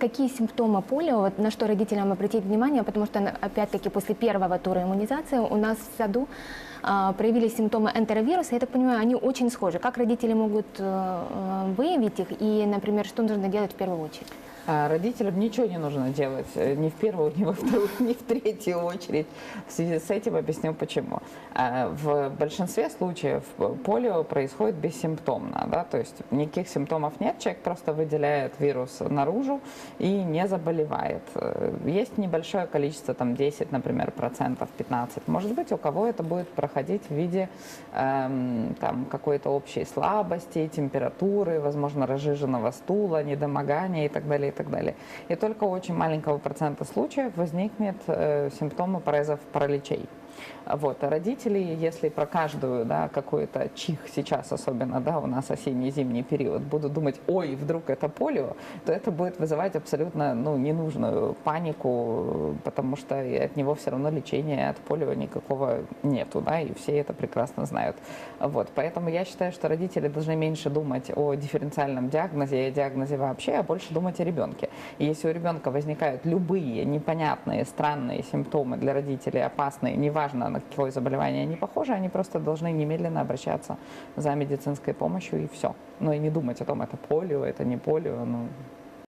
какие симптомы полио, на что родителям обратить внимание, потому что, опять-таки, после первого тура иммунизации у нас в саду а, проявились симптомы энтеровируса. Я так понимаю, они очень схожи. Как родители могут э, э, выявить их и, например, что нужно делать в первую очередь? А Родителям ничего не нужно делать, э, ни в первую, ни во вторую, ни в третью очередь. В связи с этим объясню почему. А, В большинстве случаев полио происходит бессимптомно, да, то есть никаких симптомов нет, человек просто выделяет вирус наружу и не заболевает. Э, Есть небольшое количество, там 10, например, процентов, 15. Может быть, у кого это будет проходить в виде эм, там, какой-то общей слабости, температуры, возможно, разжиженного стула, недомогания и так далее, так далее. И только у очень маленького процента случаев возникнет э, симптомы паразов параличей. Вот. А родители, если про каждую, да, какой-то чих сейчас особенно, да, у нас осенне-зимний период, будут думать, ой, вдруг это полио, то это будет вызывать абсолютно ну, ненужную панику, потому что от него все равно лечения от полио никакого нету, да, и все это прекрасно знают. Вот. Поэтому я считаю, что родители должны меньше думать о дифференциальном диагнозе и о диагнозе вообще, а больше думать о ребенке. И если у ребенка возникают любые непонятные, странные симптомы для родителей, опасные, неважно на какое заболевание они похожи, они просто должны немедленно обращаться за медицинской помощью и все. Ну и не думать о том, это полио, это не полио, ну